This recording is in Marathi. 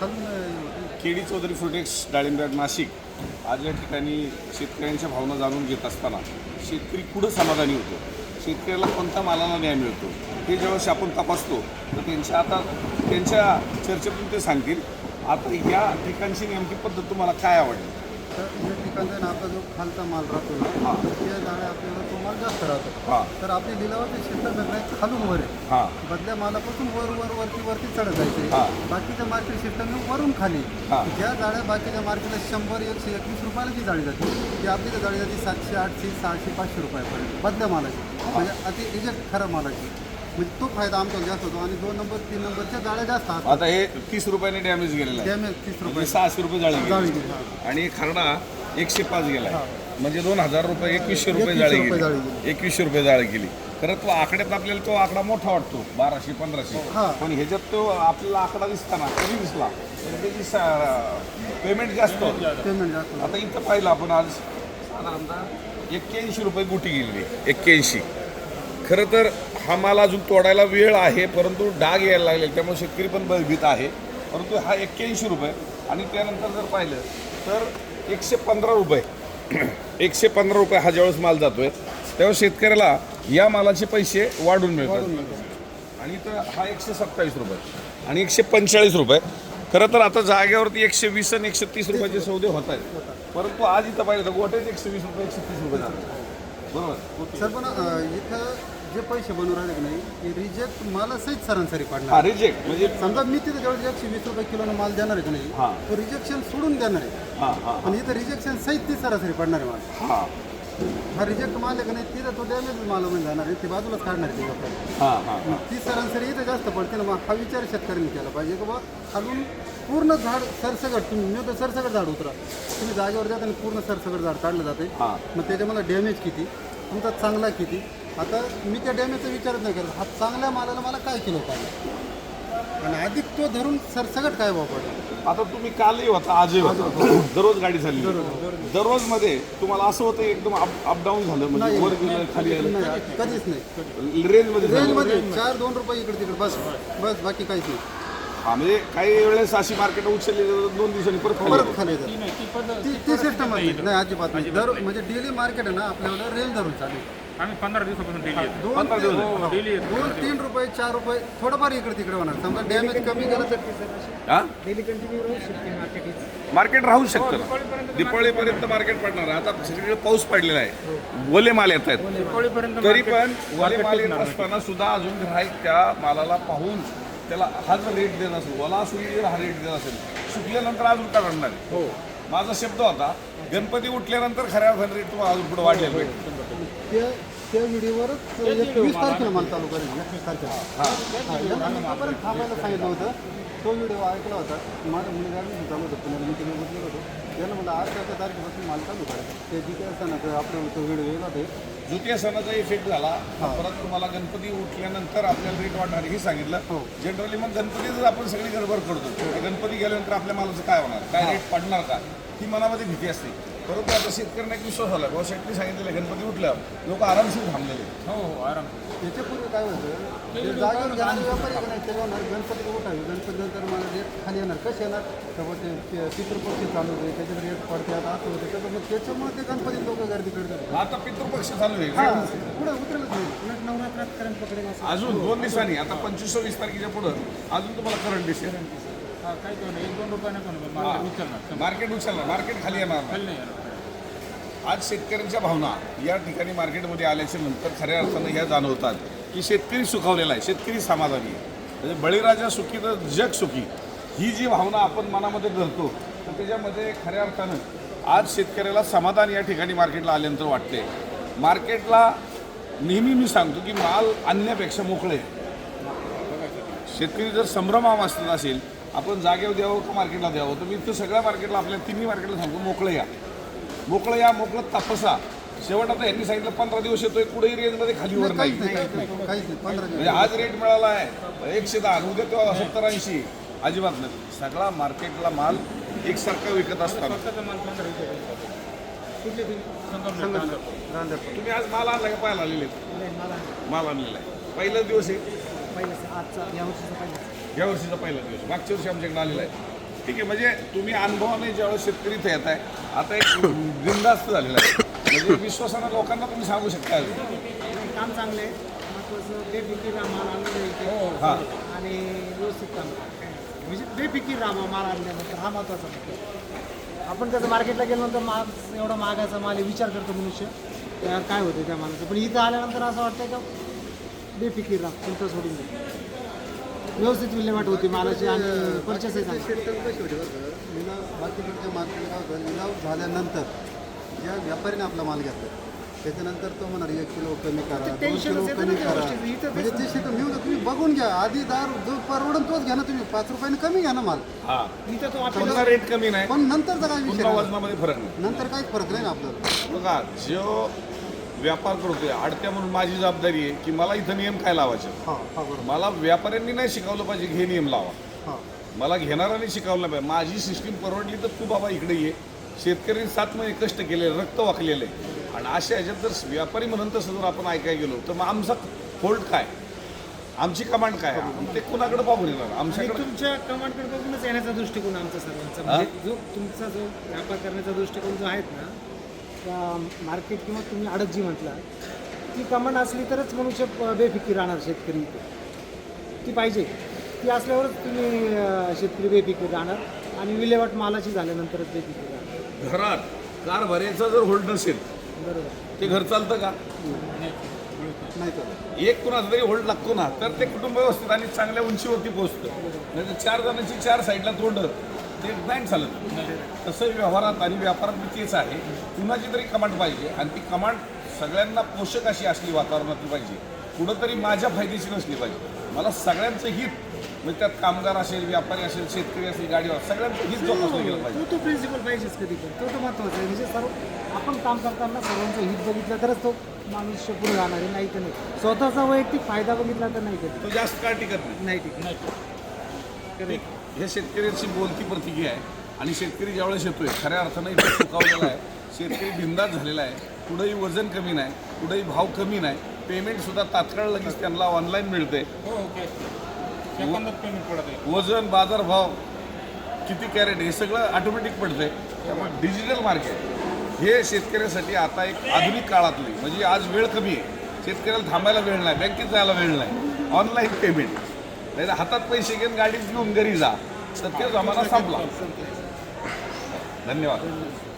खालून केडी चौधरी फुटेक्स डाळिंब्यात नाशिक. आज या ठिकाणी शेतकऱ्यांच्या भावना जाणून घेत असताना शेतकरी कुठं समाधानी होतो? शेतकऱ्याला कोणत्या मालाला न्याय मिळतो? हे ज्यावेळेस आपण तपासतो तर त्यांच्या आता त्यांच्या चर्चेतून ते सांगतील आता या ठिकाणची नेमकी पद्धत तुम्हाला काय आवडली? तर या ना आपला जो खालचा माल राहतो ना हां. त्या जाळ्या आपल्याला तो माल जास्त राहतो. तर आपली लिलावाचे क्षेत्र नाही खालून वर आहे. हां. बदल्या मालापासून वर वर वरती वरती चढत जायचे. हा. बाकीच्या मार्केट सिस्टम वरून खाली. ज्या जाळ्या बाकीच्या मार्केटला शंभर एकशे एकवीस रुपयाला जी जाळी जाते ती आपली जाळी जाते सातशे आठशे सहाशे पाचशे रुपयापर्यंत बदल्या मालाची. म्हणजे अति रिजेक्ट खराब मालाची. म्हणजे तो फायदा आमचा जास्त होतो आणि दोन नंबर तीन नंबरच्या जाळ्या जास्त असतात आता हे तीस रुपयाने डॅमेज गेलेला आहे. डॅमेज तीस रुपये म्हणजे सहाशे रुपये जाळी जाळी गेली. गेली. आणि खरडा एकशे पाच गेलाय. म्हणजे दोन हजार रुपये एकवीसशे रुपये एकवीसशे जाळी रुपये जाळी गेली. गेली. एकवीसशे रुपये जाळी गेली. खरं तो आकड्यात आपल्याला तो आकडा मोठा वाटतो बाराशे पंधराशे. हा. पण ह्याच्यात तो आपल्याला आकडा दिसताना कमी दिसला? तर त्याची पेमेंट जास्त होतं. पेमेंट जास्त होतं. आता इथं पाहिलं आपण आज साधारणतः एक्क्याऐंशी रुपये गुटी गेलेली एक्क्याऐंशी. खरं तर हा माल अजून तोडायला वेळ आहे परंतु डाग यायला लागले त्यामुळे शेतकरी पण भयभीत आहे. परंतु हा एक्क्याऐंशी रुपये आणि त्यानंतर जर पाहिलं तर एकशे पंधरा रुपये एकशे पंधरा रुपये हा ज्यावेळेस माल जातोय तेव्हा शेतकऱ्याला या मालाचे पैसे वाढून मिळतात. आणि इथं हा एकशे सत्तावीस रुपये आणि एकशे पंचेचाळीस रुपये. खरं तर आता जागेवरती एकशे वीस आणि एकशे तीस रुपयाचे सौदे होत आहेत. परंतु आज इथं पाहिलं तर गोट्याच एकशे वीस रुपये एकशे तीस रुपये झाले. बरोबर? सर पण इथं जे पैसे बनवून राहिले की नाही ते रिजेक्ट मला सहित सरासरी पडणार. रिजेक्ट म्हणजे समजा मी तिथे जेवढे एकशे वीस रुपये किलोनं माल देणार आहे की नाही. तो रिजेक्शन सोडून देणार आहे. हा हा पण इथं रिजेक्शन सहित ती सरासरी पडणार आहे माल. हा. हा रिजेक्ट माल आहे की नाही तिथं तो डॅमेज माल म्हणजे जाणार आहे ते बाजूलाच काढणार आहे ते लोकं. हा हा हा. ती सरासरी इथं जास्त पडते ना मग हा विचार शेतकऱ्यांनी केला पाहिजे की बा खालून पूर्ण झाड सरसगट तुम्ही मी तर सरसगट झाड उतरा. तुम्ही जागेवर जाता आणि पूर्ण सरसगट झाड काढलं जाते हा. मग त्याच्यामध्ये डॅमेज किती? तुमचा चांगला किती? आता मी त्या डॅमेजचा विचारच नाही करत. हा चांगल्या मालाला मला काय किलो पाहिजे? आणि अधिक तो धरून सरसगट काय पडला? आता तुम्ही कालही होता आजही होता. दररोज गाडी झाली. दररोजमध्ये तुम्हाला असं होतं एकदम अप डाऊन झालं म्हणजे वर गेलं खाली आलं. नाही कधीच नाही. रेंजमध्ये झालं. रेंजमध्ये चार दोन रुपये इकडे तिकडे बस बस बाकी काहीच नाही. हा, म्हणजे काही वेळेस अशी मार्केट उचलली दोन दिवसांनी परत खाली परत. खाली. ती ती सिस्टम नाही. अजिबात नाही. दर म्हणजे डेली मार्केट आहे ना आपल्याला रेंज धरून चालू आहे. आम्ही पंधरा दिवसापासून डेली येतो. दोन पंधरा दिवस. हो डेली येतो. दोन तीन रुपये चार रुपये थोडंफार इकडे तिकडे होणार. समजा डॅमेज कमी गेलं तर हा? मार्केट राहू शकतं ना. दिपावळीपर्यंत मार्केट पडणार आहे. आता सगळीकडे पाऊस पडलेला आहे. ओले माल येत आहेत. दिवाळीपर्यंत तरी पण ओले माल येत असताना सुद्धा अजून ग्राहक त्या मालाला पाहून त्याला हाच रेट देत असेल ओला असून जर हा रेट देत असेल सुकल्यानंतर अजून का करणार हो. माझा शब्द होता गणपती उठल्यानंतर खऱ्या अर्थाने रेट तुम्हाला अजून पुढे वाढलेला भेटेल. त्या व्हिडिओवरच वीस तारखेला मला चालू करेल एकवीस तारखेला. हा, यांना मी तोपर्यंत थांबायला सांगितलं होतं. तो व्हिडिओ ऐकला होता. माझ्या मुलीला चालू होतं पुण्याला मी तिने बसलेलो होतो. त्यानं मला आज त्या तारखेपासून माल चालू करायचा. ते जिथे असताना तर आपलं तो व्हिडिओ वेगळा ते द्वितीय सणाचा इफेक्ट झाला. परत तुम्हाला गणपती उठल्यानंतर आपल्याला रेट वाढणार हे सांगितलं. हो. जनरली मग गणपती जर आपण सगळी गडबड करतो. गणपती गेल्यानंतर आपल्या मालाचं काय होणार? काय रेट पडणार का? ही मनामध्ये भीती असते. परंतु आता शेतकऱ्यांना एक विश्वास आला बाबा शेतकरी सांगितलेलं गणपती उठल्यावर. लोक आरामशीर थांबलेले हो हो आराम. याच्यापूर्वी काय होतं? ते जागेवर व्यापारी तेव्हा होणार गणपती उठावे गणपती नंतर मला रेट खाली येणार कसे येणार? तर ते पितृपक्षी चालू होते त्याच्यात रेट पडते आता असं होते. त्याचं मग त्याच्यामुळे ते गणपती लोक गर्दी करतात. आता पितृपक्ष चालू हा आहे पुढे उतरलंच नाही. नवरात्रात करंट पकडेल अजून दोन दिवसांनी आता पंचवीस वीस तारखेच्या पुढं अजून तुम्हाला करंट दिसेल. हा काय तो एक दोन रुपयाने पण मार्केट उचलणार. मार्केट उचलणार. मार्केट खाली येणार. खाली नाही येणार. आज शेतकऱ्यांच्या भावना या ठिकाणी मार्केटमध्ये आल्याच्यानंतर खऱ्या अर्थानं ह्या जाणवतात की शेतकरी सुखावलेला आहे शेतकरी समाधानी आहे. म्हणजे बळीराजा सुखी तर जग सुखी. ही जी भावना आपण मनामध्ये धरतो तर त्याच्यामध्ये खऱ्या अर्थानं आज शेतकऱ्याला समाधान या ठिकाणी मार्केटला आल्यानंतर वाटते मार्केटला नेहमी मी सांगतो की माल आणण्यापेक्षा मोकळे. शेतकरी जर संभ्रमाम असत असेल आपण जागेवर द्यावं का मार्केटला द्यावं? तर मी तर सगळ्या मार्केटला आपल्या तिन्ही मार्केटला सांगतो मोकळं या. मोकळं या मोकळं तपासा. शेवट आता यांनी सांगितलं पंधरा दिवस येतोय कुठेही रेंजमध्ये खाली वर नाही म्हणजे आज रेट मिळाला आहे एकशे दहा उद्या तो सत्तर ऐंशी अजिबात नाही. सगळा मार्केटला माल एकसारखा विकत कुठले तुम्ही आज माल आणला का पाहायला आलेले? माल आणलेला आहे. पहिलाच दिवस आहे? या वर्षीचा पहिला दिवस मागच्या वर्षी आमच्याकडे आलेला आहे. ठीक आहे म्हणजे तुम्ही अनुभवाने ज्यावेळेस शेतकरी इथे येत आहे आता एक बिंदास्त झालेला आहे. म्हणजे विश्वासानं लोकांना तुम्ही सांगू शकता काम चांगलं आहे. महत्वाचं बेफिकीर माल आणून इथे हां आणि व्यवस्थित काम म्हणजे बेफिकीर राहा माल आणल्यानंतर हा महत्त्वाचा. आपण त्याचं मार्केटला गेल्यानंतर माल एवढा महागाचा माल आहे विचार करतो मनुष्य. काय होतं त्या मालाचं? पण इथं आल्यानंतर असं वाटतं का बेफिकीर राहा चिंता सोडून दे. व्यवस्थित विल्हेवाट होती मालाची आणि परचेसही चांगली? लिलाव मार्केटला होतं लिलाव झाल्यानंतर ज्या व्यापाऱ्याने आपला माल घेतला त्याच्यानंतर तो म्हणणार एक किलो कमी करा दोन किलो येतं कमी करा. म्हणजे ते शेत मी म्हणतो तुम्ही बघून घ्या आधी दार जो परवडून तोच घ्या ना तुम्ही पाच रुपयाने कमी घ्या ना माल. हा. इथं तो पुन्हा रेट कमी नाही. पण नंतरचा काय विषय. वजनामध्ये फरक नाही. नंतर काहीच फरक नाही ना आपल्याला? बघा जो व्यापार करतोय आडत्या म्हणून माझी जबाबदारी आहे की मला इथं नियम काय लावायचे? मला व्यापाऱ्यांनी नाही शिकवलं पाहिजे हे नियम लावा. मला घेणाऱ्याने शिकवलं पाहिजे. माझी सिस्टीम परवडली तर तू बाबा इकडे ये. शेतकऱ्यांनी सात महिने कष्ट केले रक्त वाकलेलं. आणि अशा ह्याच्यात जर व्यापारी म्हणून तसं जर आपण ऐकाय गेलो तर मग आमचा होल्ड काय? आमची कमांड काय? आहे? ते कुणाकडे पाहून येणार? आमच्याकडे तुमच्या कमांडकडे बघूनच येण्याचा दृष्टिकोन आमचा सर्वांचा. म्हणजे जो तुमचा जो व्यापार करण्याचा दृष्टिकोन जो आहेत ना मार्केट किंवा तुम्ही आडत जी म्हटला ती कमांड असली तरच मनुष्य बेफिकीर राहणार शेतकरी. ती पाहिजे. ती असल्यावरच तुम्ही शेतकरी बेफिकीर राहणार आणि विल्हेवाट मालाची झाल्यानंतरच बेफिकीर राहणार. घरात कार भरायचा जर होल्ड नसेल बरोबर. ते घर चालतं का? नाही तर एक कुणाचा तरी होल्ड लागतो ना तर ते कुटुंब व्यवस्थित आणि चांगल्या उंचीवरती पोहोचतं. नाही तर चार जणांची चार साईडला तोंड ते नाही चालत तसं व्यवहारात आणि व्यापारात बी तेच आहे. कुणाची तरी कमांड पाहिजे आणि ती कमांड सगळ्यांना पोषक अशी असली वातावरणातली पाहिजे. कुठंतरी माझ्या फायदेची नसली पाहिजे. मला सगळ्यांचं हित म्हणजे त्यात कामगार असेल व्यापारी असेल शेतकरी असेल गाडीवर सगळ्यांचं हित जोपासलं गेलं पाहिजे. तो तो प्रिन्सिपल पाहिजेच कधी पण. तो तो महत्त्वाचा आहे. म्हणजे सर्व आपण काम करताना सर्वांचं हित बघितलं तरच तो माणूस पुढे जाणार आहे नाही तर नाही. स्वतःचा वैयक्तिक फायदा बघितला तर नाही कधी. तो जास्त काळ टिकत नाही. नाही ठीक आहे ठीक. हे शेतकऱ्यांची बोलती प्रतिक्रिया आहे. आणि शेतकरी ज्यावेळेस येतोय खऱ्या अर्थानं इथे सुकावलेला आहे. शेतकरी बिंदास झालेला आहे. कुठंही वजन कमी नाही कुठंही भाव कमी नाही. पेमेंट सुद्धा तात्काळ लगेच त्यांना ऑनलाईन मिळते हो पडत आहे. वजन बाजार भाव किती कॅरेट हे सगळं ऑटोमॅटिक पडतंय. त्यामुळे डिजिटल मार्केट हे शेतकऱ्यासाठी आता एक आधुनिक काळातली म्हणजे आज वेळ कमी आहे. शेतकऱ्याला थांबायला वेळ नाही बँकेत जायला वेळ नाही. ऑनलाईन पेमेंट नाही हातात पैसे घेऊन गाडीत घेऊन घरी जा. तर ते जमाना संपला. धन्यवाद.